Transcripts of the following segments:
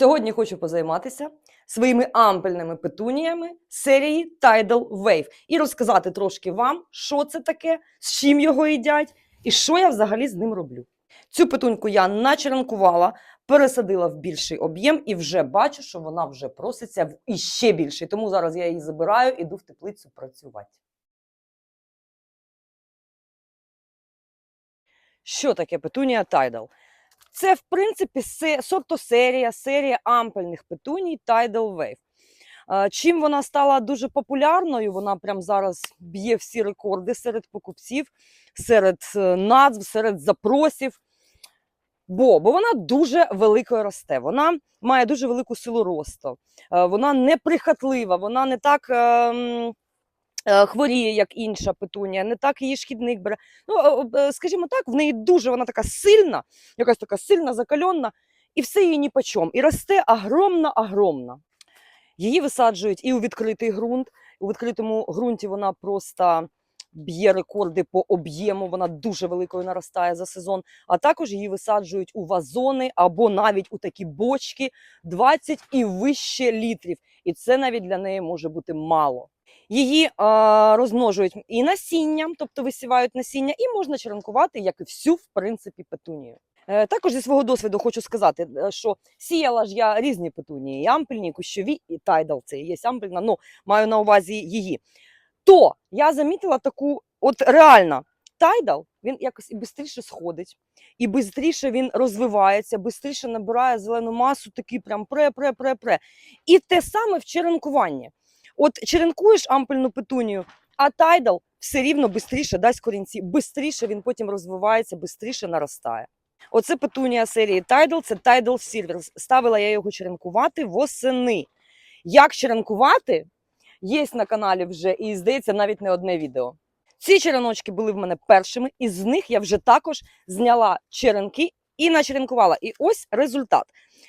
Сьогодні хочу позайматися своїми ампельними петуніями серії Tidal Wave і розказати трошки вам, що це таке, з чим його їдять і що я взагалі з ним роблю. Цю петуньку я начеренкувала, пересадила в більший об'єм і вже бачу, що вона вже проситься в іще більший. Тому зараз я її забираю, іду в теплицю працювати. Що таке петунія Tidal? Це, в принципі, се- сортосерія, серія ампельних петуній Tidal Wave. Чим вона стала дуже популярною, вона прямо зараз б'є всі рекорди серед покупців, серед е, назв, серед запросів. Бо, бо вона дуже великою росте, вона має дуже велику силу росту, е, вона неприхотлива, вона не так ем, хворіє, як інша петунія, не так її шкідник бере. Ну, е, е, скажімо так, в неї дуже вона така сильна, якась така сильна, закальонна, і все їй ніпочом. І росте огромна-огромна. Її висаджують і у відкритий ґрунт. У відкритому ґрунті вона просто б'є рекорди по об'єму, вона дуже великою наростає за сезон. А також її висаджують у вазони або навіть у такі бочки 20 і вище літрів. І це навіть для неї може бути мало. Її е, розмножують і насінням, тобто висівають насіння, і можна черенкувати, як і всю, в принципі, петунію. Е, також зі свого досвіду хочу сказати, е, що сіяла ж я різні петунії, і ампельні, кущові, і тайдал, це є ампельна, ну маю на увазі її. То я замітила таку, от реально, тайдал, він якось і швидше сходить, і швидше він розвивається, швидше набирає зелену масу, такий прям пре-пре-пре-пре. І те саме в черенкуванні. От черенкуєш ампельну петунію, а тайдал все рівно швидше дасть корінці, швидше він потім розвивається, швидше наростає. Оце петунія серії Tidal, це Tidal Silver. Ставила я його черенкувати восени. Як черенкувати, є на каналі вже, і здається, навіть не одне відео. Ці череночки були в мене першими, і з них я вже також зняла черенки і начеренкувала. І ось результат.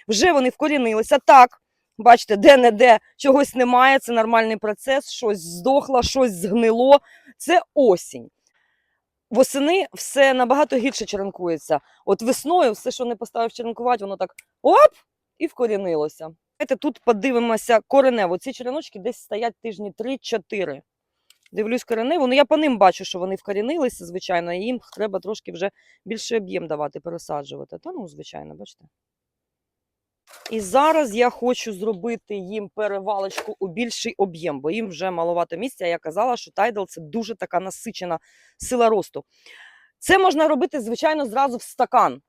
Вже вони вкорінилися. Так, бачите, де-не-де чогось немає, це нормальний процес, щось здохло, щось згнило. Це осінь. Восени все набагато гірше черенкується. От весною все, що не поставив черенкувати, воно так оп і вкорінилося. Давайте тут подивимося коренево. Ці череночки десь стоять тижні 3-4. Дивлюсь коренево. Ну я по ним бачу, що вони вкорінилися, звичайно, і їм треба трошки вже більший об'єм давати, пересаджувати. Та ну, звичайно, бачите. І зараз я хочу зробити їм перевалочку у більший об'єм, бо їм вже маловато місця. Я казала, що тайдал це дуже така насичена сила росту. Це можна робити, звичайно, зразу в стакан.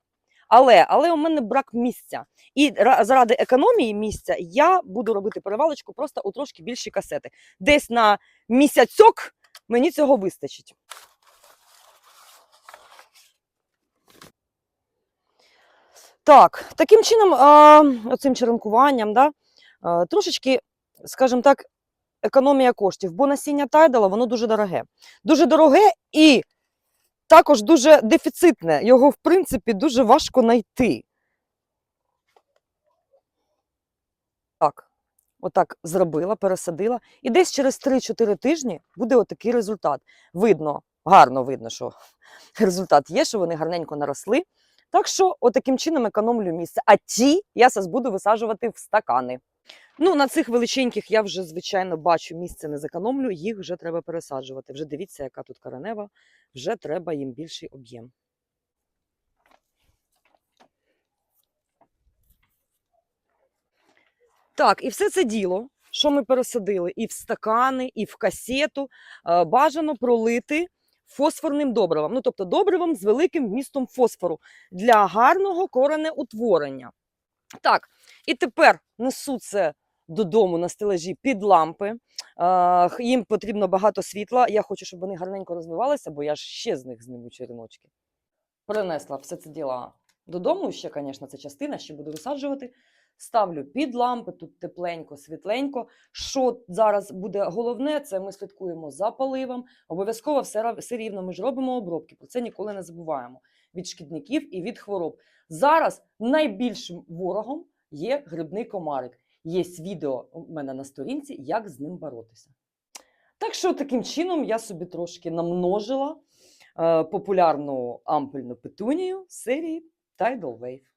Але, але у мене брак місця. І заради економії місця я буду робити перевалочку просто у трошки більші касети. Десь на місяцьок мені цього вистачить. Так, таким чином, оцим черенкуванням, да, трошечки, скажімо так, економія коштів, бо насіння тайдала, воно дуже дороге. Дуже дороге і також дуже дефіцитне. Його, в принципі, дуже важко знайти. Так, отак зробила, пересадила. І десь через 3-4 тижні буде отакий результат. Видно, гарно видно, що результат є, що вони гарненько наросли. Так що, отаким чином економлю місце. А ті я зараз буду висаджувати в стакани. Ну, на цих величеньких я вже, звичайно, бачу, місце не зекономлю, їх вже треба пересаджувати. Вже дивіться, яка тут коренева, вже треба їм більший об'єм. Так, і все це діло, що ми пересадили і в стакани, і в касету, е, бажано пролити фосфорним добривом. Ну, тобто добривом з великим вмістом фосфору для гарного коренеутворення. Так, і тепер несу це додому на стележі під лампи. Їм потрібно багато світла. Я хочу, щоб вони гарненько розвивалися, бо я ж ще з них зниму череночки. Принесла все це діло додому. Ще, звісно, це частина, ще буду висаджувати. Ставлю під лампи, тут тепленько, світленько. Що зараз буде головне, це ми слідкуємо за поливом. Обов'язково все, все рівно ми ж робимо обробки. Про це ніколи не забуваємо. Від шкідників і від хвороб. Зараз найбільшим ворогом є грибний комарик. Є відео у мене на сторінці, як з ним боротися. Так що таким чином я собі трошки намножила е, популярну ампельну петунію серії Tidal Wave.